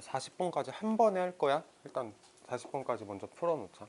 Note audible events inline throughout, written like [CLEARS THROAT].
40번까지 한 번에 할 거야? 일단 40번까지 먼저 풀어놓자.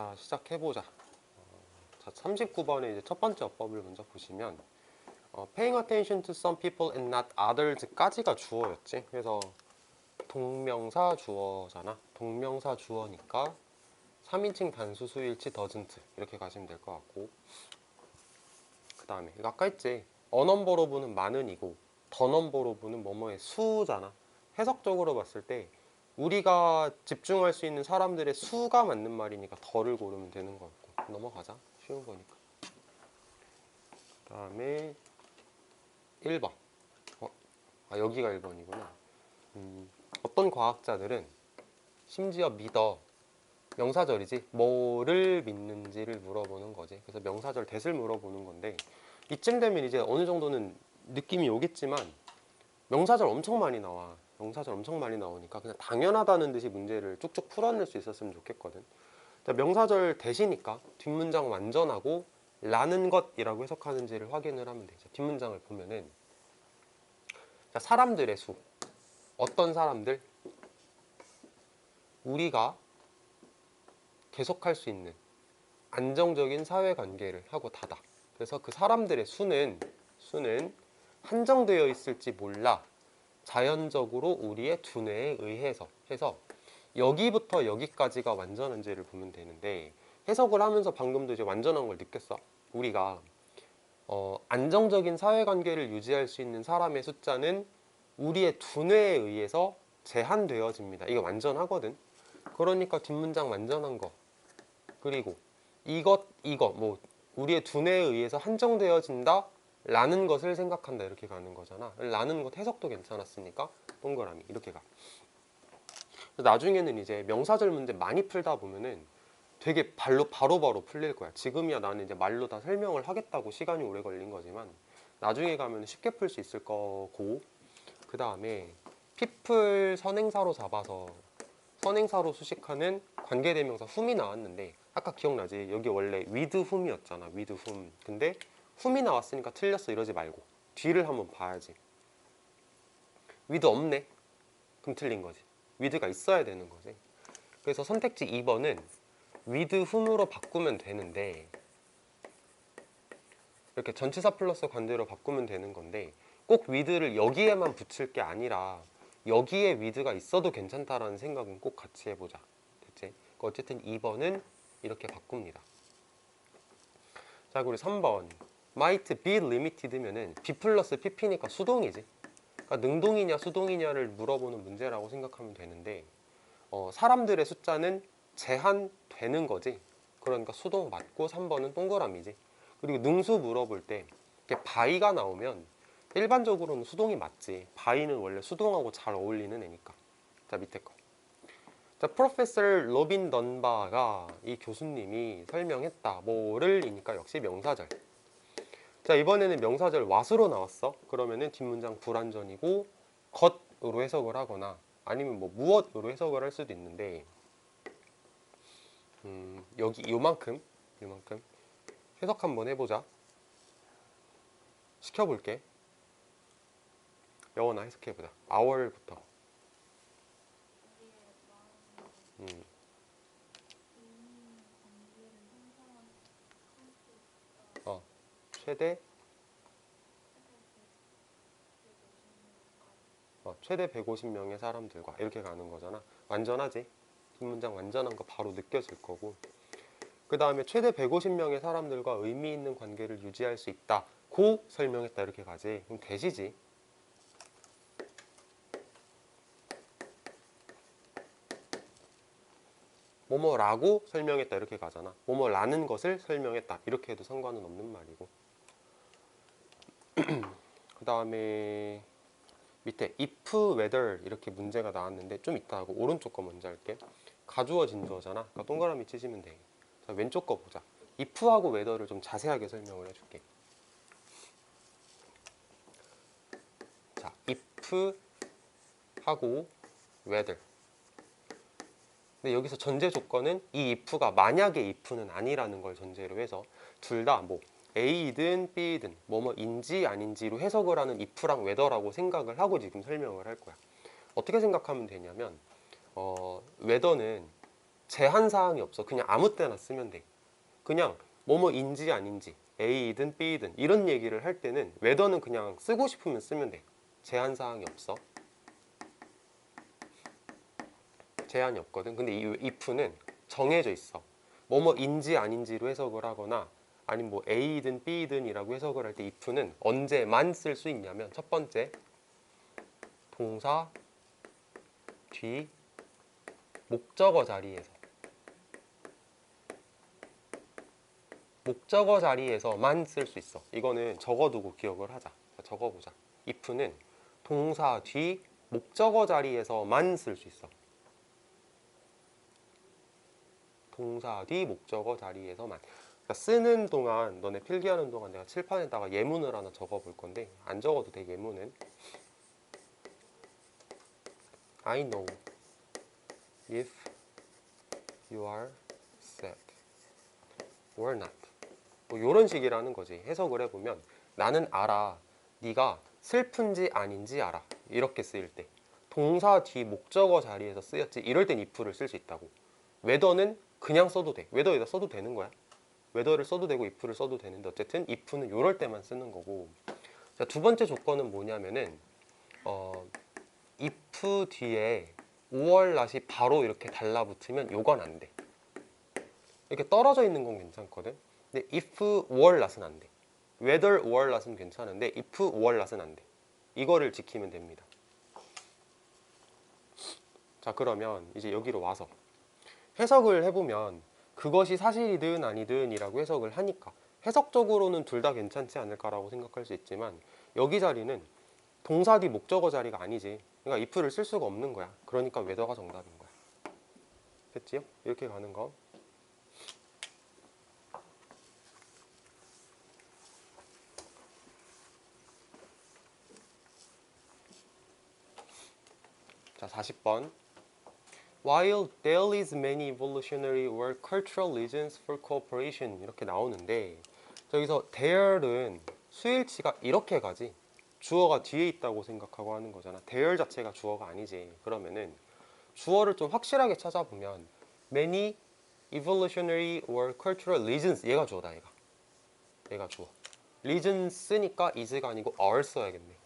자, 시작해보자. 어, 자, 39번에 이제 첫 번째 어법을 먼저 보시면 어, paying attention to some people and not others까지가 주어였지. 그래서 동명사 주어잖아. 동명사 주어니까 3인칭 단수 수일치 doesn't 이렇게 가시면 될 것 같고 그 다음에 아까 했지. 어넘버로브는 많은 이고 더넘버로브는 뭐뭐의 수잖아. 해석적으로 봤을 때 우리가 집중할 수 있는 사람들의 수가 맞는 말이니까 덜을 고르면 되는 것 같고. 넘어가자. 쉬운 거니까. 그 다음에 1번. 어? 아 여기가 1번이구나. 음, 어떤 과학자들은 심지어 믿어. 명사절이지. 뭐를 믿는지를 물어보는 거지. 그래서 명사절 대을 물어보는 건데 이쯤 되면 이제 어느 정도는 느낌이 오겠지만 명사절 엄청 많이 나와 명사절 엄청 많이 나오니까 그냥 당연하다는 듯이 문제를 쭉쭉 풀어낼 수 있었으면 좋겠거든. 자, 명사절 대시니까 뒷문장 완전하고 라는 것이라고 해석하는지를 확인을 하면 되죠. 뒷문장을 보면은 자, 사람들의 수 어떤 사람들 우리가 계속할 수 있는 안정적인 사회관계를 하고 닫아. 그래서 그 사람들의 수는 수는 한정되어 있을지 몰라. 자연적으로 우리의 두뇌에 의해서 해서 여기부터 여기까지가 완전한지를 보면 되는데 해석을 하면서 방금도 이제 완전한 걸 느꼈어. 우리가 어, 안정적인 사회관계를 유지할 수 있는 사람의 숫자는 우리의 두뇌에 의해서 제한되어집니다. 이게 완전하거든. 그러니까 뒷문장 완전한 거. 그리고 이것, 이거, 뭐, 우리의 두뇌에 의해서 한정되어진다. 라는 것을 생각한다. 이렇게 가는 거잖아. 라는 것 해석도 괜찮았으니까 동그라미 이렇게 가. 나중에는 이제 명사절 문제 많이 풀다 보면은 되게 발로 바로바로 풀릴 거야. 지금이야 나는 이제 말로 다 설명을 하겠다고 시간이 오래 걸린 거지만 나중에 가면 쉽게 풀 수 있을 거고. 그 다음에 피플 선행사로 잡아서 선행사로 수식하는 관계대명사 훔이 나왔는데 아까 기억나지? 여기 원래 with 훔이었잖아. with 훔. 근데 훔이 나왔으니까 틀렸어. 이러지 말고. 뒤를 한번 봐야지. 위드 없네. 그럼 틀린 거지. 위드가 있어야 되는 거지. 그래서 선택지 2번은 위드 훔으로 바꾸면 되는데 이렇게 전치사 플러스 관대로 바꾸면 되는 건데 꼭 위드를 여기에만 붙일 게 아니라 여기에 위드가 있어도 괜찮다라는 생각은 꼭 같이 해보자. 됐지? 어쨌든 2번은 이렇게 바꿉니다. 자 그리고 3번 might be limited면은 B 플러스 PP니까 수동이지. 그러니까 능동이냐 수동이냐를 물어보는 문제라고 생각하면 되는데 어, 사람들의 숫자는 제한되는 거지. 그러니까 수동 맞고 3번은 동그라미지. 그리고 능수 물어볼 때 이렇게 바이가 나오면 일반적으로는 수동이 맞지. 바이는 원래 수동하고 잘 어울리는 애니까. 자 밑에 거. 자, 프로페서 로빈 던바가 이 교수님이 설명했다. 뭐를 이니까 역시 명사절. 자 이번에는 명사절 what으로 나왔어. 그러면은 뒷문장 불완전이고 것으로 해석을 하거나 아니면 뭐 무엇으로 해석을 할 수도 있는데 음, 여기 요만큼 요만큼 해석 한번 해보자. 시켜볼게. 영어나 해석해보자. hour부터. 음. 어, 최대 어, 최대 150명의 사람들과 이렇게 가는 거잖아. 완전하지? 뒷문장 완전한 거 바로 느껴질 거고. 그 다음에 최대 150명의 사람들과 의미 있는 관계를 유지할 수 있다. 고 설명했다 이렇게 가지. 그럼 대시지. 뭐뭐라고 설명했다 이렇게 가잖아. 뭐뭐라는 것을 설명했다 이렇게 해도 상관은 없는 말이고. [CLEARS THROAT] 그 다음에 밑에 if, whether 이렇게 문제가 나왔는데 좀 이따 하고 오른쪽 거 먼저 할게. 가주어 진주어잖아. 그러니까 동그라미 치시면 돼. 자 왼쪽 거 보자. if하고 whether를 좀 자세하게 설명을 해줄게. 자 if 하고 whether. 근데 여기서 전제 조건은 이 if가 만약의 if는 아니라는 걸 전제로 해서 둘 다 뭐 A든 B든 뭐뭐인지 아닌지로 해석을 하는 if랑 whether라고 생각을 하고 지금 설명을 할 거야. 어떻게 생각하면 되냐면 어, whether는 제한 사항이 없어. 그냥 아무 때나 쓰면 돼. 그냥 뭐뭐인지 아닌지 A든 B든 이런 얘기를 할 때는 whether는 그냥 쓰고 싶으면 쓰면 돼. 제한 사항이 없어. 제한이 없거든. 근데 이 if는 정해져 있어. 뭐뭐인지 아닌지로 해석을 하거나 아니면 뭐 A든 B든이라고 해석을 할 때 if는 언제만 쓸 수 있냐면 첫 번째 동사 뒤 목적어 자리에서 목적어 자리에서만 쓸 수 있어. 이거는 적어두고 기억을 하자. 자, 적어보자. if는 동사 뒤 목적어 자리에서만 쓸 수 있어. 동사 뒤 목적어 자리에서만 그러니까 쓰는 동안 너네 필기하는 동안 내가 칠판에다가 예문을 하나 적어 볼 건데 안 적어도 돼 예문은. I know if you are sad or not. 뭐 이런 식이라는 거지. 해석을 해보면 나는 알아. 네가 슬픈지 아닌지 알아. 이렇게 쓰일 때. 동사 뒤 목적어 자리에서 쓰였지. 이럴 땐 if를 쓸 수 있다고. whether는 그냥 써도 돼. whether에다 써도 되는 거야 whether를 써도 되고 if를 써도 되는데 어쨌든 if는 이럴 때만 쓰는 거고 자, 두 번째 조건은 뭐냐면은 어, if 뒤에 5월 낫이 바로 이렇게 달라붙으면 요건 안 돼. 이렇게 떨어져 있는 건 괜찮거든. 근데 if 5월 낫은 안 돼. whether 5월 낫은 괜찮은데 if 5월 낫은 안 돼. 이거를 지키면 됩니다. 자 그러면 이제 여기로 와서 해석을 해보면 그것이 사실이든 아니든이라고 해석을 하니까 해석적으로는 둘 다 괜찮지 않을까라고 생각할 수 있지만 여기 자리는 동사 뒤 목적어 자리가 아니지. 그러니까 if를 쓸 수가 없는 거야. 그러니까 whether가 정답인 거야. 됐지요? 이렇게 가는 거. 자, 40번. While there is many evolutionary or cultural reasons for cooperation 이렇게 나오는데 저기서 there는 수일치가 이렇게 가지 주어가 뒤에 있다고 생각하고 하는 거잖아. there 자체가 주어가 아니지. 그러면은 주어를 좀 확실하게 찾아보면 many evolutionary or cultural reasons 얘가 주어다 얘가. 얘가 주어. reasons니까 is가 아니고 are 써야겠네.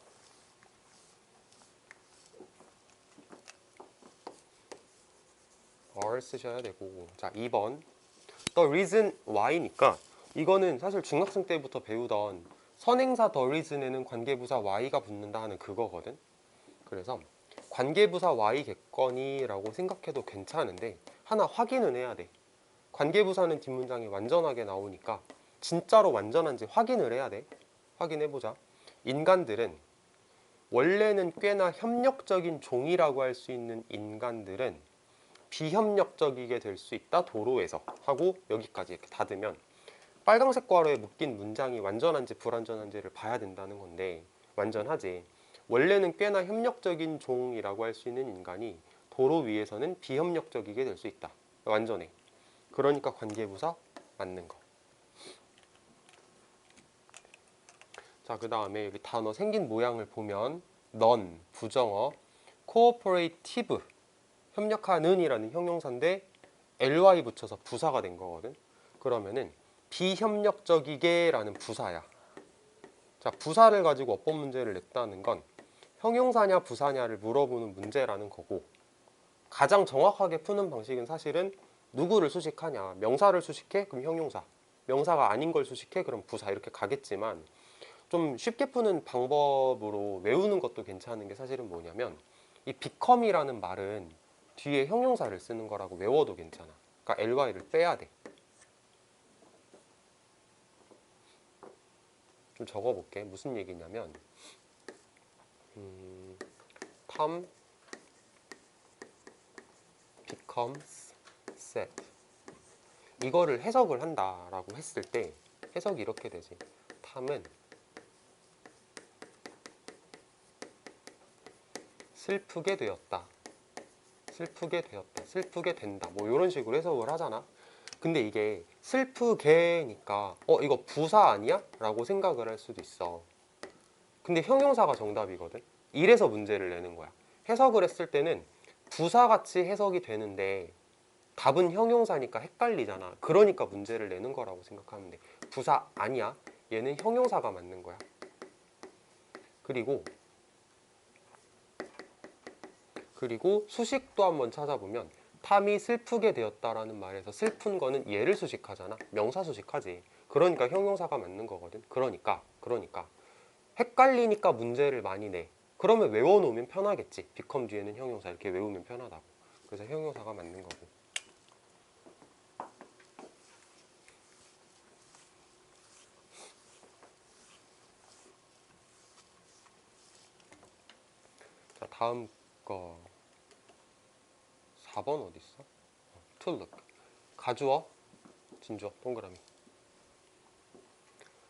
Are 쓰셔야 되고. 자 2번. The reason why니까 이거는 사실 중학생 때부터 배우던 선행사 the reason에는 관계부사 why가 붙는다 하는 그거거든. 그래서 관계부사 why겠거니라고 생각해도 괜찮은데 하나 확인은 해야 돼. 관계부사는 뒷문장이 완전하게 나오니까 진짜로 완전한지 확인을 해야 돼. 확인해보자. 인간들은 원래는 꽤나 협력적인 종이라고 할 수 있는 인간들은 비협력적이게 될 수 있다 도로에서 하고 여기까지 이렇게 닫으면 빨강색 괄호에 묶인 문장이 완전한지 불완전한지를 봐야 된다는 건데 완전하지. 원래는 꽤나 협력적인 종이라고 할 수 있는 인간이 도로 위에서는 비협력적이게 될 수 있다. 완전해. 그러니까 관계부사 맞는 거. 자, 그 다음에 여기 단어 생긴 모양을 보면 넌 부정어, cooperative 협력하는 이라는 형용사인데 ly 붙여서 부사가 된 거거든. 그러면은 비협력적이게 라는 부사야. 자, 부사를 가지고 어법 문제를 냈다는 건 형용사냐 부사냐를 물어보는 문제라는 거고 가장 정확하게 푸는 방식은 사실은 누구를 수식하냐 명사를 수식해 그럼 형용사 명사가 아닌 걸 수식해 그럼 부사 이렇게 가겠지만 좀 쉽게 푸는 방법으로 외우는 것도 괜찮은 게 사실은 뭐냐면 이 become이라는 말은 뒤에 형용사를 쓰는 거라고 외워도 괜찮아 그러니까 ly를 빼야 돼좀 적어볼게. 무슨 얘기냐면 음, Tom becomes sad. 이거를 해석을 한다라고 했을 때 해석이 이렇게 되지. 탐은 슬프게 되었다. 슬프게 되었다. 슬프게 된다. 뭐 이런 식으로 해석을 하잖아. 근데 이게 슬프게니까 어 이거 부사 아니야? 라고 생각을 할 수도 있어 근데 형용사가 정답이거든 이래서 문제를 내는 거야 해석을 했을 때는 부사같이 해석이 되는데 답은 형용사니까 헷갈리잖아 그러니까 문제를 내는 거라고 생각하면 돼 부사 아니야 얘는 형용사가 맞는 거야 그리고 그리고 수식도 한번 찾아보면 탐이 슬프게 되었다라는 말에서 슬픈 거는 얘를 수식하잖아. 명사 수식하지. 그러니까 형용사가 맞는 거거든. 그러니까 그러니까 헷갈리니까 문제를 많이 내. 그러면 외워놓으면 편하겠지. become 뒤에는 형용사 이렇게 외우면 편하다고. 그래서 형용사가 맞는 거고. 자 다음 거 4번 어디 있어? to look. 가주어, 진주어, 동그라미.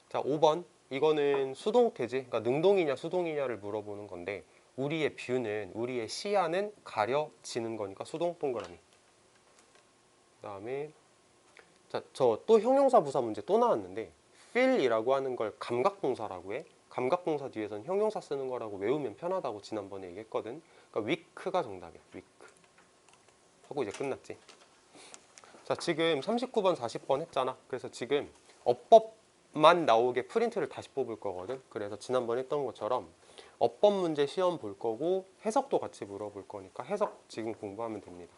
자, 5번. 이거는 수동태지. 그러니까 능동이냐 수동이냐를 물어보는 건데 우리의 뷰는 우리의 시야는 가려지는 거니까 수동 동그라미. 그 다음에 자, 저 또 형용사 부사 문제 또 나왔는데 feel이라고 하는 걸 감각동사라고 해. 감각동사 뒤에선 형용사 쓰는 거라고 외우면 편하다고 지난번에 얘기했거든. 그러니까 weak가 정답이야. weak. 하고 이제 끝났지. 자, 지금 39번, 40번 했잖아. 그래서 지금 어법만 나오게 프린트를 다시 뽑을 거거든. 그래서 지난번 했던 것처럼 어법 문제 시험 볼 거고 해석도 같이 물어볼 거니까 해석 지금 공부하면 됩니다.